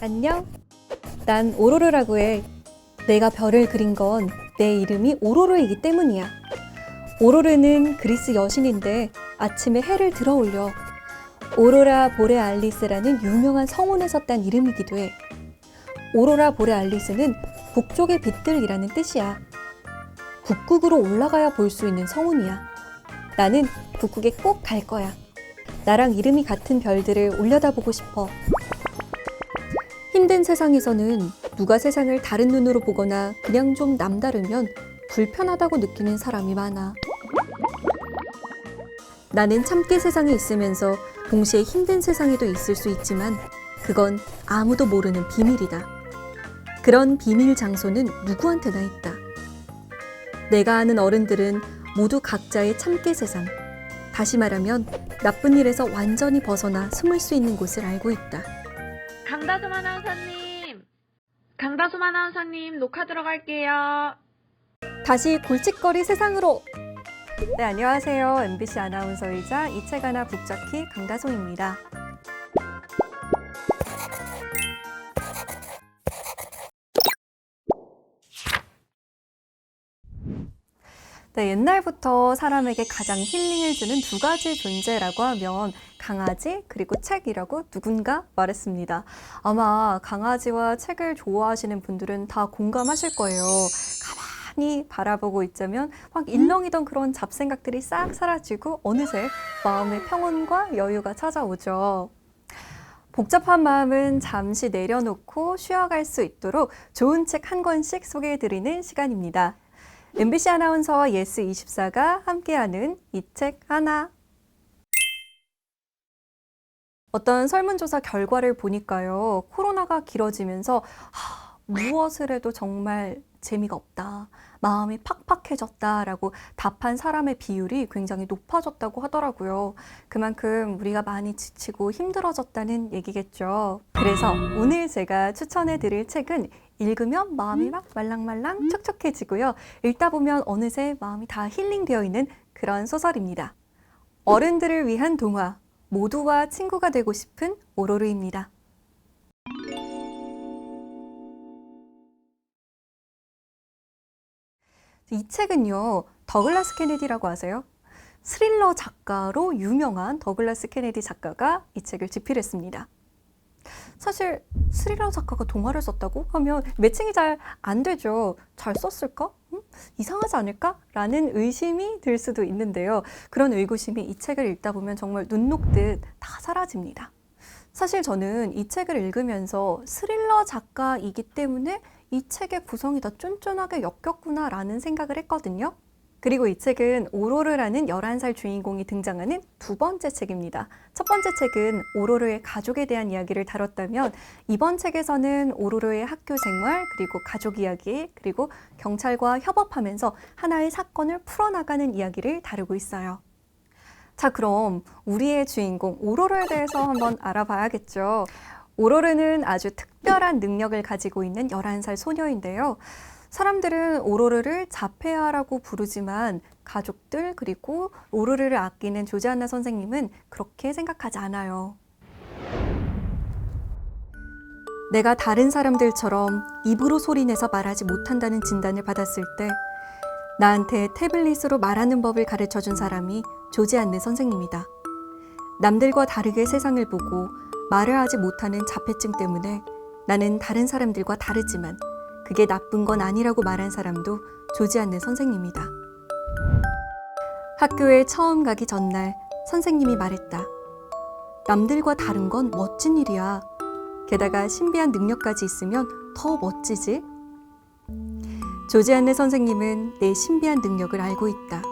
안녕. 난 오로르라고 해. 내가 별을 그린 건 내 이름이 오로르이기 때문이야. 오로르는 그리스 여신인데 아침에 해를 들어 올려. 오로라 보레알리스라는 유명한 성운에서 딴 이름이기도 해. 오로라 보레알리스는 북쪽의 빛들이라는 뜻이야. 북극으로 올라가야 볼 수 있는 성운이야. 나는 북극에 꼭 갈 거야. 나랑 이름이 같은 별들을 올려다보고 싶어. 힘든 세상에서는 누가 세상을 다른 눈으로 보거나 그냥 좀 남다르면 불편하다고 느끼는 사람이 많아. 나는 참깨 세상에 있으면서 동시에 힘든 세상에도 있을 수 있지만 그건 아무도 모르는 비밀이다. 그런 비밀 장소는 누구한테나 있다. 내가 아는 어른들은 모두 각자의 참깨 세상, 다시 말하면 나쁜 일에서 완전히 벗어나 숨을 수 있는 곳을 알고 있다. 강다솜 아나운서님! 강다솜 아나운서님, 녹화 들어갈게요. 다시 골칫거리 세상으로. 네, 안녕하세요. MBC 아나운서이자 이책 하나 북적희 강다솜입니다. 네, 옛날부터 사람에게 가장 힐링을 주는 두 가지 존재라고 하면 강아지 그리고 책이라고 누군가 말했습니다. 아마 강아지와 책을 좋아하시는 분들은 다 공감하실 거예요. 가만히 바라보고 있자면 막 일렁이던 그런 잡생각들이 싹 사라지고 어느새 마음의 평온과 여유가 찾아오죠. 복잡한 마음은 잠시 내려놓고 쉬어갈 수 있도록 좋은 책 한 권씩 소개해드리는 시간입니다. MBC 아나운서와 예스24가 함께하는 이 책 하나. 어떤 설문조사 결과를 보니까요, 코로나가 길어지면서 하, 무엇을 해도 정말 재미가 없다, 마음이 팍팍해졌다라고 답한 사람의 비율이 굉장히 높아졌다고 하더라고요. 그만큼 우리가 많이 지치고 힘들어졌다는 얘기겠죠. 그래서 오늘 제가 추천해 드릴 책은 읽으면 마음이 막 말랑말랑 촉촉해지고요. 읽다 보면 어느새 마음이 다 힐링되어 있는 그런 소설입니다. 어른들을 위한 동화, 모두와 친구가 되고 싶은 오로르입니다. 이 책은요, 더글라스 케네디라고 아세요? 스릴러 작가로 유명한 더글라스 케네디 작가가 이 책을 집필했습니다. 사실 스릴러 작가가 동화를 썼다고 하면 매칭이 잘 안 되죠. 잘 썼을까? 음? 이상하지 않을까? 라는 의심이 들 수도 있는데요. 그런 의구심이 이 책을 읽다 보면 정말 눈 녹듯 다 사라집니다. 사실 저는 이 책을 읽으면서 스릴러 작가이기 때문에 이 책의 구성이 다 쫀쫀하게 엮였구나라는 생각을 했거든요. 그리고 이 책은 오로르라는 11살 주인공이 등장하는 두 번째 책입니다. 첫 번째 책은 오로르의 가족에 대한 이야기를 다뤘다면 이번 책에서는 오로르의 학교 생활, 그리고 가족 이야기, 그리고 경찰과 협업하면서 하나의 사건을 풀어나가는 이야기를 다루고 있어요. 자, 그럼 우리의 주인공 오로르에 대해서 한번 알아봐야겠죠. 오로르는 아주 특별한 능력을 가지고 있는 11살 소녀인데요. 사람들은 오로르를 자폐아라고 부르지만 가족들 그리고 오로르를 아끼는 조지아나 선생님은 그렇게 생각하지 않아요. 내가 다른 사람들처럼 입으로 소리내서 말하지 못한다는 진단을 받았을 때 나한테 태블릿으로 말하는 법을 가르쳐 준 사람이 조지안느 선생님이다. 남들과 다르게 세상을 보고 말을 하지 못하는 자폐증 때문에 나는 다른 사람들과 다르지만 그게 나쁜 건 아니라고 말한 사람도 조지안느 선생님이다. 학교에 처음 가기 전날 선생님이 말했다. 남들과 다른 건 멋진 일이야. 게다가 신비한 능력까지 있으면 더 멋지지? 조지안느 선생님은 내 신비한 능력을 알고 있다.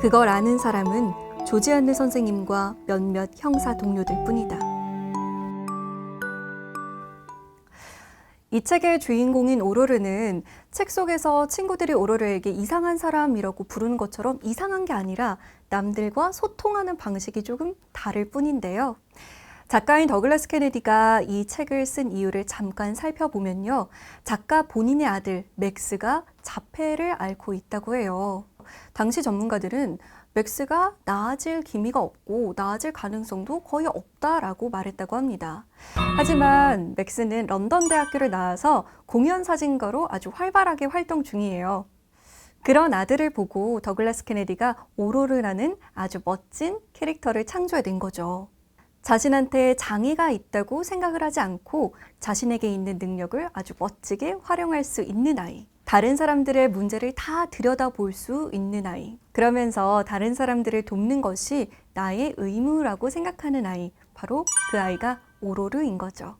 그걸 아는 사람은 조지안느 선생님과 몇몇 형사 동료들 뿐이다. 이 책의 주인공인 오로르는 책 속에서 친구들이 오로르에게 이상한 사람이라고 부르는 것처럼 이상한 게 아니라 남들과 소통하는 방식이 조금 다를 뿐인데요. 작가인 더글라스 케네디가 이 책을 쓴 이유를 잠깐 살펴보면요. 작가 본인의 아들 맥스가 자폐를 앓고 있다고 해요. 당시 전문가들은 맥스가 나아질 기미가 없고 나아질 가능성도 거의 없다라고 말했다고 합니다. 하지만 맥스는 런던 대학교를 나와서 공연 사진가로 아주 활발하게 활동 중이에요. 그런 아들을 보고 더글라스 케네디가 오로르라는 아주 멋진 캐릭터를 창조해낸 거죠. 자신한테 장애가 있다고 생각을 하지 않고 자신에게 있는 능력을 아주 멋지게 활용할 수 있는 아이. 다른 사람들의 문제를 다 들여다볼 수 있는 아이. 그러면서 다른 사람들을 돕는 것이 나의 의무라고 생각하는 아이. 바로 그 아이가 오로르인 거죠.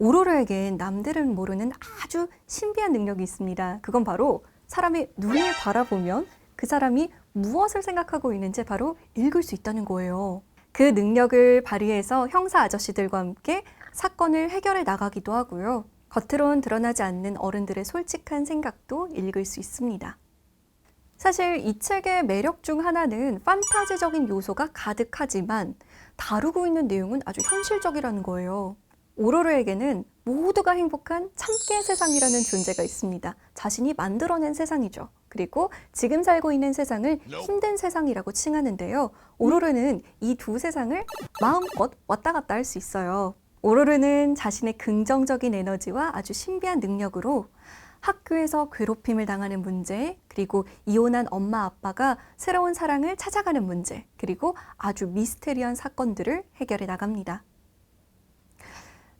오로르에겐 남들은 모르는 아주 신비한 능력이 있습니다. 그건 바로 사람의 눈을 바라보면 그 사람이 무엇을 생각하고 있는지 바로 읽을 수 있다는 거예요. 그 능력을 발휘해서 형사 아저씨들과 함께 사건을 해결해 나가기도 하고요. 겉으론 드러나지 않는 어른들의 솔직한 생각도 읽을 수 있습니다. 사실 이 책의 매력 중 하나는 판타지적인 요소가 가득하지만 다루고 있는 내용은 아주 현실적이라는 거예요. 오로르에게는 모두가 행복한 참깨 세상이라는 존재가 있습니다. 자신이 만들어낸 세상이죠. 그리고 지금 살고 있는 세상을 힘든 세상이라고 칭하는데요. 오로르는 이 두 세상을 마음껏 왔다 갔다 할 수 있어요. 오로르는 자신의 긍정적인 에너지와 아주 신비한 능력으로 학교에서 괴롭힘을 당하는 문제, 그리고 이혼한 엄마 아빠가 새로운 사랑을 찾아가는 문제, 그리고 아주 미스테리한 사건들을 해결해 나갑니다.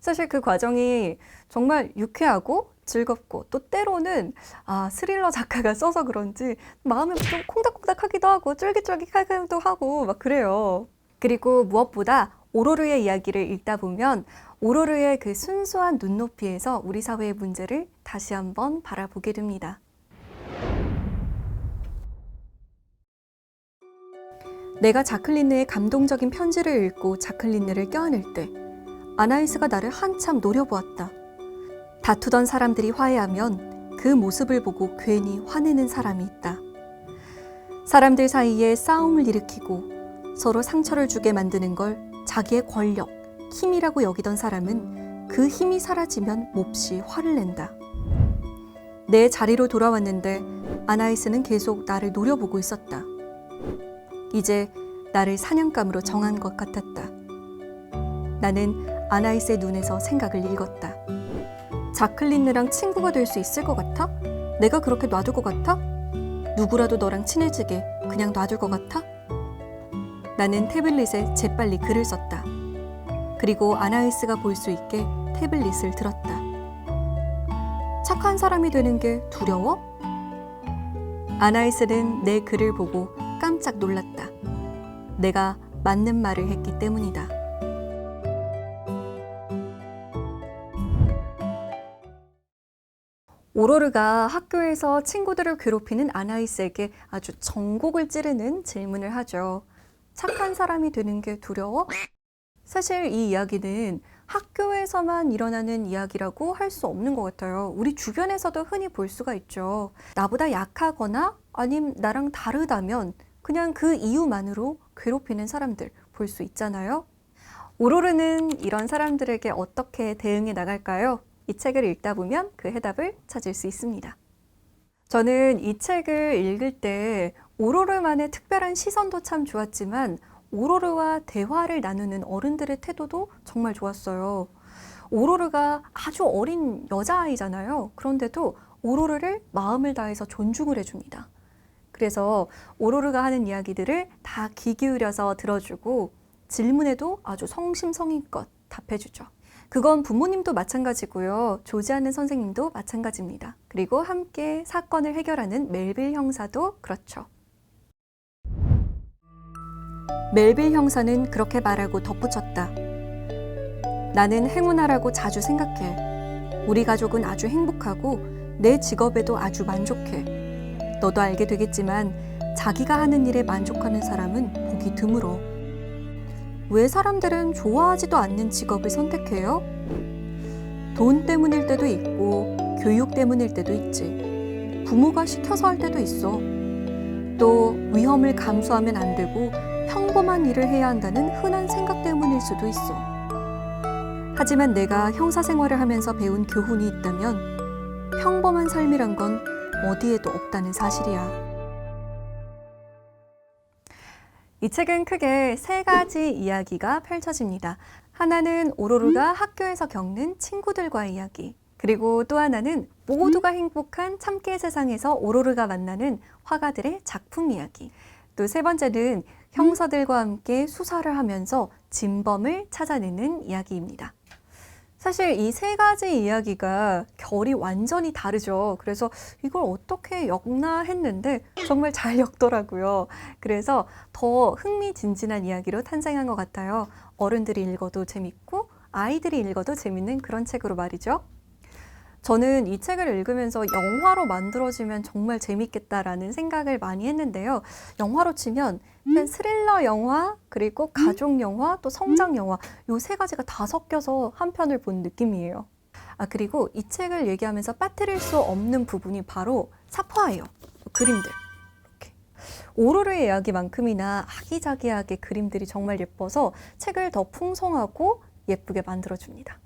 사실 그 과정이 정말 유쾌하고 즐겁고 또 때로는 아 스릴러 작가가 써서 그런지 마음이 좀 콩닥콩닥하기도 하고 쫄깃쫄깃하기도 하고 막 그래요. 그리고 무엇보다 오로르의 이야기를 읽다 보면 오로르의 그 순수한 눈높이에서 우리 사회의 문제를 다시 한번 바라보게 됩니다. 내가 자클린느의 감동적인 편지를 읽고 자클린느를 껴안을 때 아나이스가 나를 한참 노려보았다. 다투던 사람들이 화해하면 그 모습을 보고 괜히 화내는 사람이 있다. 사람들 사이에 싸움을 일으키고 서로 상처를 주게 만드는 걸 자기의 권력, 힘이라고 여기던 사람은 그 힘이 사라지면 몹시 화를 낸다. 내 자리로 돌아왔는데 아나이스는 계속 나를 노려보고 있었다. 이제 나를 사냥감으로 정한 것 같았다. 나는 아나이스의 눈에서 생각을 읽었다. 자클린느랑 친구가 될 수 있을 것 같아? 내가 그렇게 놔둘 것 같아? 누구라도 너랑 친해지게 그냥 놔둘 것 같아? 나는 태블릿에 재빨리 글을 썼다. 그리고 아나이스가 볼 수 있게 태블릿을 들었다. 착한 사람이 되는 게 두려워? 아나이스는 내 글을 보고 깜짝 놀랐다. 내가 맞는 말을 했기 때문이다. 오로르가 학교에서 친구들을 괴롭히는 아나이스에게 아주 전곡을 찌르는 질문을 하죠. 착한 사람이 되는 게 두려워? 사실 이 이야기는 학교에서만 일어나는 이야기라고 할 수 없는 것 같아요. 우리 주변에서도 흔히 볼 수가 있죠. 나보다 약하거나 아님 나랑 다르다면 그냥 그 이유만으로 괴롭히는 사람들 볼 수 있잖아요. 오로르는 이런 사람들에게 어떻게 대응해 나갈까요? 이 책을 읽다 보면 그 해답을 찾을 수 있습니다. 저는 이 책을 읽을 때 오로르만의 특별한 시선도 참 좋았지만 오로르와 대화를 나누는 어른들의 태도도 정말 좋았어요. 오로르가 아주 어린 여자아이잖아요. 그런데도 오로르를 마음을 다해서 존중을 해줍니다. 그래서 오로르가 하는 이야기들을 다 귀 기울여서 들어주고 질문에도 아주 성심성의껏 답해주죠. 그건 부모님도 마찬가지고요. 조지하는 선생님도 마찬가지입니다. 그리고 함께 사건을 해결하는 멜빌 형사도 그렇죠. 멜빌 형사는 그렇게 말하고 덧붙였다. 나는 행운아라고 자주 생각해. 우리 가족은 아주 행복하고 내 직업에도 아주 만족해. 너도 알게 되겠지만 자기가 하는 일에 만족하는 사람은 보기 드물어. 왜 사람들은 좋아하지도 않는 직업을 선택해요? 돈 때문일 때도 있고, 교육 때문일 때도 있지. 부모가 시켜서 할 때도 있어. 또 위험을 감수하면 안 되고 평범한 일을 해야 한다는 흔한 생각 때문일 수도 있어. 하지만 내가 형사 생활을 하면서 배운 교훈이 있다면 평범한 삶이란 건 어디에도 없다는 사실이야. 이 책은 크게 세 가지 이야기가 펼쳐집니다. 하나는 오로르가 학교에서 겪는 친구들과의 이야기. 그리고 또 하나는 모두가 행복한 참깨 세상에서 오로르가 만나는 화가들의 작품 이야기. 또 세 번째는 형사들과 함께 수사를 하면서 진범을 찾아내는 이야기입니다. 사실 이 세 가지 이야기가 결이 완전히 다르죠. 그래서 이걸 어떻게 엮나 했는데 정말 잘 엮더라고요. 그래서 더 흥미진진한 이야기로 탄생한 것 같아요. 어른들이 읽어도 재밌고 아이들이 읽어도 재밌는 그런 책으로 말이죠. 저는 이 책을 읽으면서 영화로 만들어지면 정말 재밌겠다라는 생각을 많이 했는데요. 영화로 치면 스릴러 영화, 그리고 가족 영화, 또 성장 영화 요 세 가지가 다 섞여서 한 편을 본 느낌이에요. 아 그리고 이 책을 얘기하면서 빠뜨릴 수 없는 부분이 바로 사파예요. 그림들. 오로르의 이야기만큼이나 아기자기하게 그림들이 정말 예뻐서 책을 더 풍성하고 예쁘게 만들어줍니다.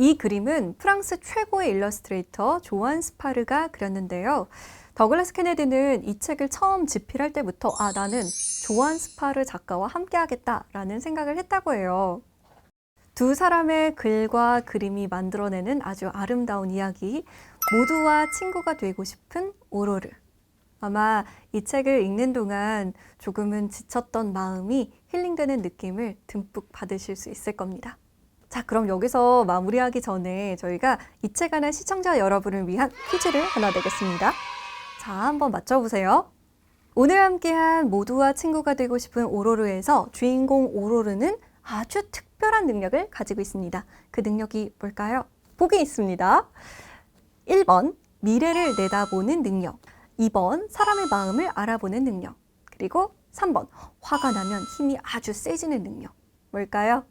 이 그림은 프랑스 최고의 일러스트레이터 조안 스파르가 그렸는데요. 더글라스 케네디는 이 책을 처음 집필할 때부터 아 나는 조안 스파르 작가와 함께하겠다라는 생각을 했다고 해요. 두 사람의 글과 그림이 만들어내는 아주 아름다운 이야기, 모두와 친구가 되고 싶은 오로르. 아마 이 책을 읽는 동안 조금은 지쳤던 마음이 힐링되는 느낌을 듬뿍 받으실 수 있을 겁니다. 자, 그럼 여기서 마무리하기 전에 저희가 이 책 안의 시청자 여러분을 위한 퀴즈를 하나 내겠습니다. 자, 한번 맞춰보세요. 오늘 함께한 모두와 친구가 되고 싶은 오로르에서 주인공 오로르는 아주 특별한 능력을 가지고 있습니다. 그 능력이 뭘까요? 보기 있습니다. 1번, 미래를 내다보는 능력. 2번, 사람의 마음을 알아보는 능력. 그리고 3번, 화가 나면 힘이 아주 세지는 능력. 뭘까요?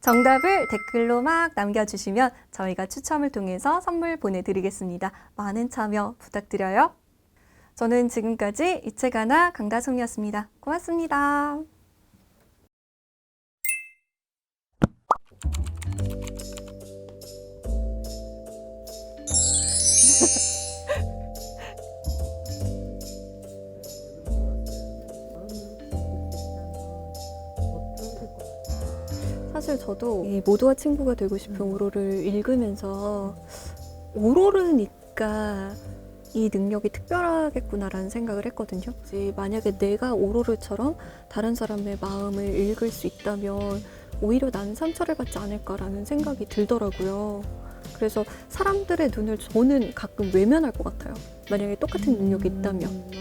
정답을 댓글로 막 남겨주시면 저희가 추첨을 통해서 선물 보내드리겠습니다. 많은 참여 부탁드려요. 저는 지금까지 이책 하나 강다솜이었습니다. 고맙습니다. 사실 저도 이 모두와 친구가 되고 싶은 오로를 읽으면서 오로르니까 이 능력이 특별하겠구나라는 생각을 했거든요. 이제 만약에 내가 오로르처럼 다른 사람의 마음을 읽을 수 있다면 오히려 나는 상처를 받지 않을까라는 생각이 들더라고요. 그래서 사람들의 눈을 저는 가끔 외면할 것 같아요. 만약에 똑같은 능력이 있다면.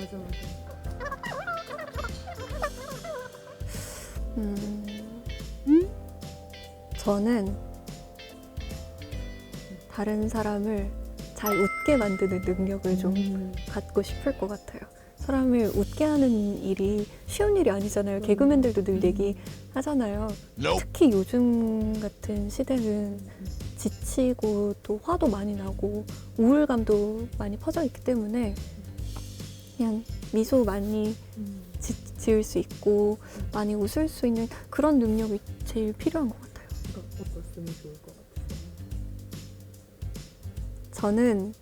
음, 저는 다른 사람을 잘 웃게 만드는 능력을 좀 음. 갖고 싶을 것 같아요. 사람을 웃게 하는 일이 쉬운 일이 아니잖아요. 개그맨들도 늘 얘기 하잖아요. 특히 요즘 같은 시대는 지치고 또 화도 많이 나고 우울감도 많이 퍼져 있기 때문에 그냥 미소 많이 음. 지, 지을 수 있고 많이 웃을 수 있는 그런 능력이 제일 필요한 것 같아요. 어떻으면 좋을 것 같아. 저는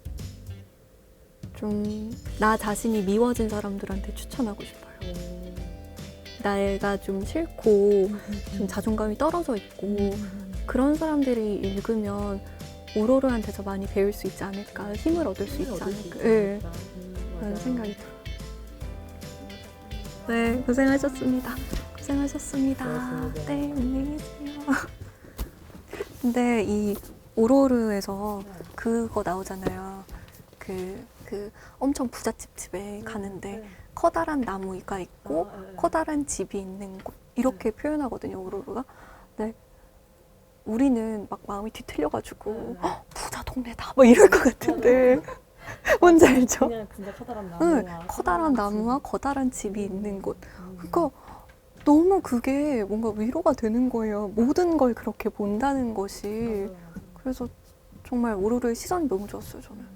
좀 나 자신이 미워진 사람들한테 추천하고 싶어요. 내가 좀 싫고 좀 자존감이 떨어져 있고 그런 사람들이 읽으면 오로르한테서 많이 배울 수 있지 않을까, 힘을 얻을 수 있지 않을까. 네, 그런 생각이 들어요. 네, 고생하셨습니다. 고생하셨습니다. 네, 안녕히 계세요. 근데 이 오로르에서 그거 나오잖아요. 그, 그 엄청 부잣집 집에 가는데 커다란 나무가 있고 커다란 집이 있는 곳 이렇게 표현하거든요 오로르가. 네. 우리는 막 마음이 뒤틀려가지고 "헉, 부자 동네다 막 이럴 것 같은데 뭔지 알죠? 그냥 진짜 커다란 응, 나무와 커다란 나무와 커다란 집이 있는 곳. 그러니까 너무 그게 뭔가 위로가 되는 거예요. 모든 걸 그렇게 본다는 것이. 그래서 정말 오로르의 시선이 너무 좋았어요 저는.